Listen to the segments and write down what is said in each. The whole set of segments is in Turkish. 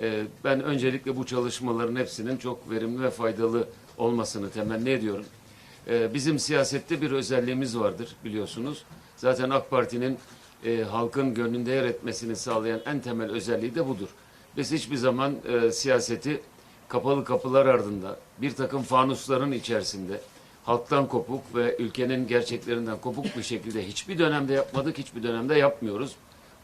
E, ben öncelikle bu çalışmaların hepsinin çok verimli ve faydalı olmasını temenni ediyorum. E, bizim siyasette bir özelliğimiz vardır biliyorsunuz. Zaten AK Parti'nin e, halkın gönlünde yer etmesini sağlayan en temel özelliği de budur. Biz hiçbir zaman e, siyaseti kapalı kapılar ardında bir takım fanusların içerisinde halktan kopuk ve ülkenin gerçeklerinden kopuk bir şekilde hiçbir dönemde yapmadık, hiçbir dönemde yapmıyoruz.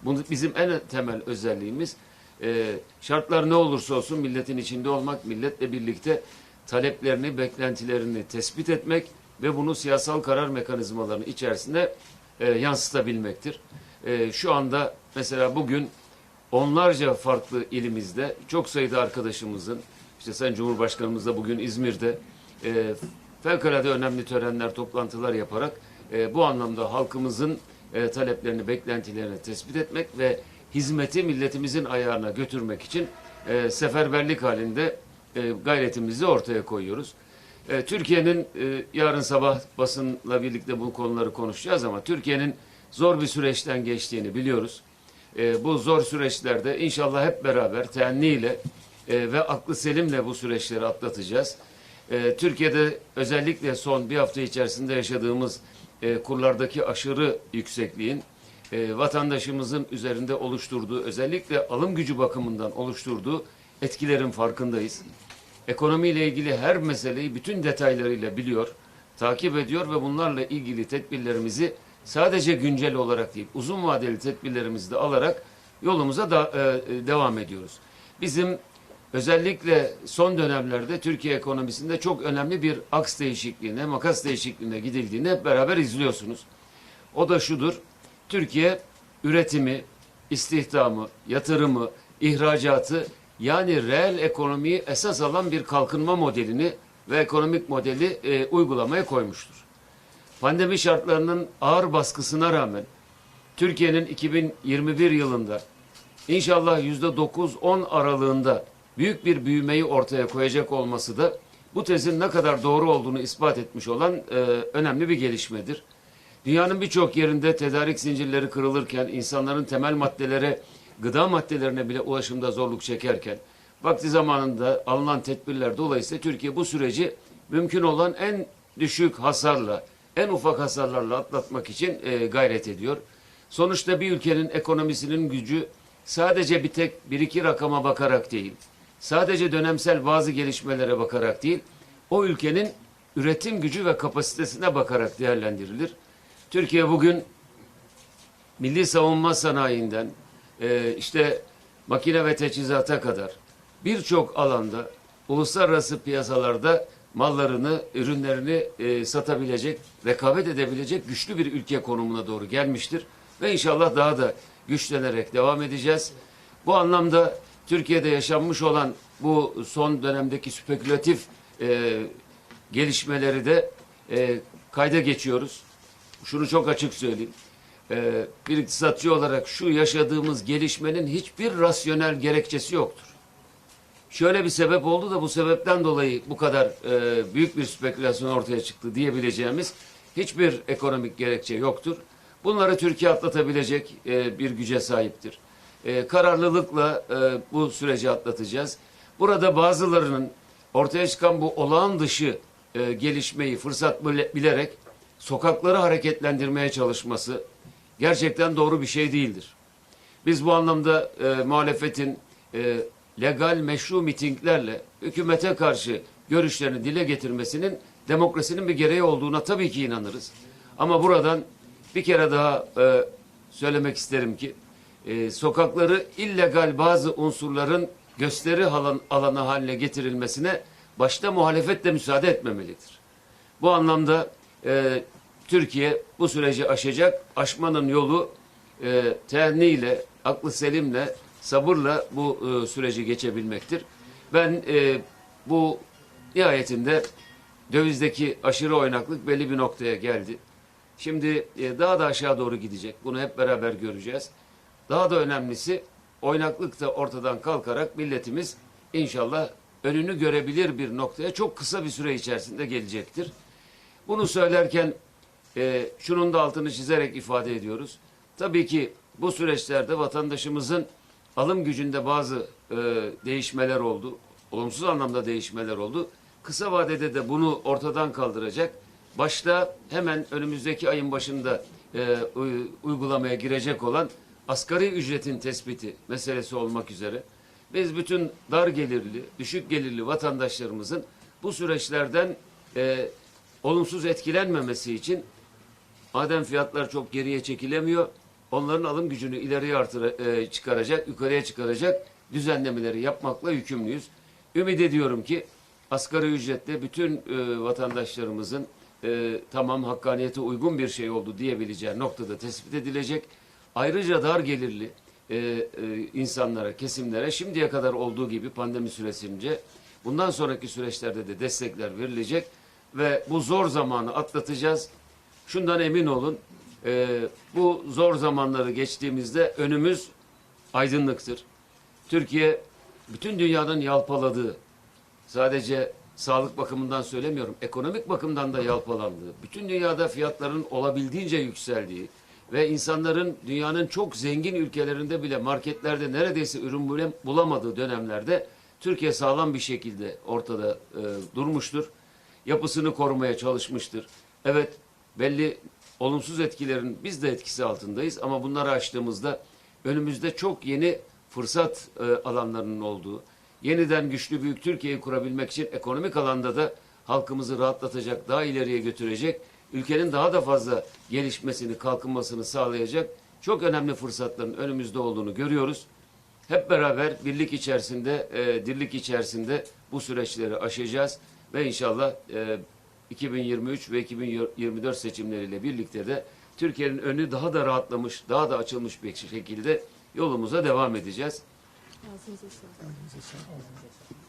Bunu bizim en temel özelliğimiz e, şartlar ne olursa olsun milletin içinde olmak, milletle birlikte taleplerini, beklentilerini tespit etmek ve bunu siyasal karar mekanizmalarının içerisinde e, yansıtabilmektir. E, şu anda mesela bugün onlarca farklı ilimizde çok sayıda arkadaşımızın, işte Sayın Cumhurbaşkanımız da bugün İzmir'de e, fevkalade önemli törenler, toplantılar yaparak e, bu anlamda halkımızın e, taleplerini, beklentilerini tespit etmek ve hizmeti milletimizin ayağına götürmek için e, seferberlik halinde e, gayretimizi ortaya koyuyoruz. E, Türkiye'nin e, yarın sabah basınla birlikte bu konuları konuşacağız ama Türkiye'nin zor bir süreçten geçtiğini biliyoruz. E, bu zor süreçlerde inşallah hep beraber teanniyle e, ve aklı selimle bu süreçleri atlatacağız. E, Türkiye'de özellikle son bir hafta içerisinde yaşadığımız e, kurlardaki aşırı yüksekliğin e, vatandaşımızın üzerinde oluşturduğu özellikle alım gücü bakımından oluşturduğu etkilerin farkındayız. Ekonomiyle ilgili her meseleyi bütün detaylarıyla biliyor, takip ediyor ve bunlarla ilgili tedbirlerimizi sadece güncel olarak değil, uzun vadeli tedbirlerimizi de alarak yolumuza da, e, devam ediyoruz. Bizim özellikle son dönemlerde Türkiye ekonomisinde çok önemli bir aks değişikliğine, makas değişikliğine gidildiğini hep beraber izliyorsunuz. O da şudur, Türkiye üretimi, istihdamı, yatırımı, ihracatı yani reel ekonomiyi esas alan bir kalkınma modelini ve ekonomik modeli e, uygulamaya koymuştur. Pandemi şartlarının ağır baskısına rağmen Türkiye'nin 2021 yılında inşallah yüzde 9-10 aralığında büyük bir büyümeyi ortaya koyacak olması da bu tezin ne kadar doğru olduğunu ispat etmiş olan e, önemli bir gelişmedir. Dünyanın birçok yerinde tedarik zincirleri kırılırken, insanların temel maddelere, gıda maddelerine bile ulaşımda zorluk çekerken, vakti zamanında alınan tedbirler dolayısıyla Türkiye bu süreci mümkün olan en düşük hasarla, en ufak hasarlarla atlatmak için e, gayret ediyor. Sonuçta bir ülkenin ekonomisinin gücü sadece bir tek bir iki rakama bakarak değil, sadece dönemsel bazı gelişmelere bakarak değil, o ülkenin üretim gücü ve kapasitesine bakarak değerlendirilir. Türkiye bugün milli savunma sanayinden e, işte makine ve teçhizata kadar birçok alanda uluslararası piyasalarda mallarını, ürünlerini e, satabilecek, rekabet edebilecek güçlü bir ülke konumuna doğru gelmiştir. Ve inşallah daha da güçlenerek devam edeceğiz. Bu anlamda Türkiye'de yaşanmış olan bu son dönemdeki spekülatif e, gelişmeleri de e, kayda geçiyoruz. Şunu çok açık söyleyeyim. E, bir iktisatçı olarak şu yaşadığımız gelişmenin hiçbir rasyonel gerekçesi yoktur. Şöyle bir sebep oldu da bu sebepten dolayı bu kadar e, büyük bir spekülasyon ortaya çıktı diyebileceğimiz hiçbir ekonomik gerekçe yoktur. Bunları Türkiye atlatabilecek e, bir güce sahiptir. E, kararlılıkla e, bu süreci atlatacağız. Burada bazılarının ortaya çıkan bu olağan dışı e, gelişmeyi fırsat bile- bilerek sokakları hareketlendirmeye çalışması gerçekten doğru bir şey değildir. Biz bu anlamda e, muhalefetin e, legal meşru mitinglerle hükümete karşı görüşlerini dile getirmesinin demokrasinin bir gereği olduğuna tabii ki inanırız. Ama buradan bir kere daha e, söylemek isterim ki e, sokakları illegal bazı unsurların gösteri alan, alanı haline getirilmesine başta muhalefet de müsaade etmemelidir. Bu anlamda e, Türkiye bu süreci aşacak. Aşmanın yolu e, tehenniyle, aklı selimle, sabırla bu e, süreci geçebilmektir. Ben e, bu nihayetinde dövizdeki aşırı oynaklık belli bir noktaya geldi. Şimdi e, daha da aşağı doğru gidecek. Bunu hep beraber göreceğiz. Daha da önemlisi oynaklık da ortadan kalkarak milletimiz inşallah önünü görebilir bir noktaya çok kısa bir süre içerisinde gelecektir. Bunu söylerken e, şunun da altını çizerek ifade ediyoruz. Tabii ki bu süreçlerde vatandaşımızın alım gücünde bazı e, değişmeler oldu. Olumsuz anlamda değişmeler oldu. Kısa vadede de bunu ortadan kaldıracak. Başta hemen önümüzdeki ayın başında e, uy- uygulamaya girecek olan asgari ücretin tespiti meselesi olmak üzere biz bütün dar gelirli, düşük gelirli vatandaşlarımızın bu süreçlerden e, olumsuz etkilenmemesi için madem fiyatlar çok geriye çekilemiyor, onların alım gücünü ileriye artır, e, çıkaracak, yukarıya çıkaracak düzenlemeleri yapmakla yükümlüyüz. Ümit ediyorum ki asgari ücretle bütün e, vatandaşlarımızın e, tamam hakkaniyete uygun bir şey oldu diyebileceği noktada tespit edilecek. Ayrıca dar gelirli e, e, insanlara, kesimlere şimdiye kadar olduğu gibi pandemi süresince bundan sonraki süreçlerde de destekler verilecek ve bu zor zamanı atlatacağız. Şundan emin olun, e, bu zor zamanları geçtiğimizde önümüz aydınlıktır. Türkiye bütün dünyanın yalpaladığı, sadece sağlık bakımından söylemiyorum, ekonomik bakımdan da yalpalandığı, bütün dünyada fiyatların olabildiğince yükseldiği ve insanların dünyanın çok zengin ülkelerinde bile marketlerde neredeyse ürün bulamadığı dönemlerde Türkiye sağlam bir şekilde ortada e, durmuştur. Yapısını korumaya çalışmıştır. Evet belli olumsuz etkilerin biz de etkisi altındayız ama bunları aştığımızda önümüzde çok yeni fırsat e, alanlarının olduğu, yeniden güçlü büyük Türkiye'yi kurabilmek için ekonomik alanda da halkımızı rahatlatacak, daha ileriye götürecek, ülkenin daha da fazla gelişmesini, kalkınmasını sağlayacak çok önemli fırsatların önümüzde olduğunu görüyoruz. Hep beraber birlik içerisinde, e, dirlik içerisinde bu süreçleri aşacağız ve inşallah e, 2023 ve 2024 seçimleriyle birlikte de Türkiye'nin önü daha da rahatlamış, daha da açılmış bir şekilde yolumuza devam edeceğiz. Ağzınıza sağlık.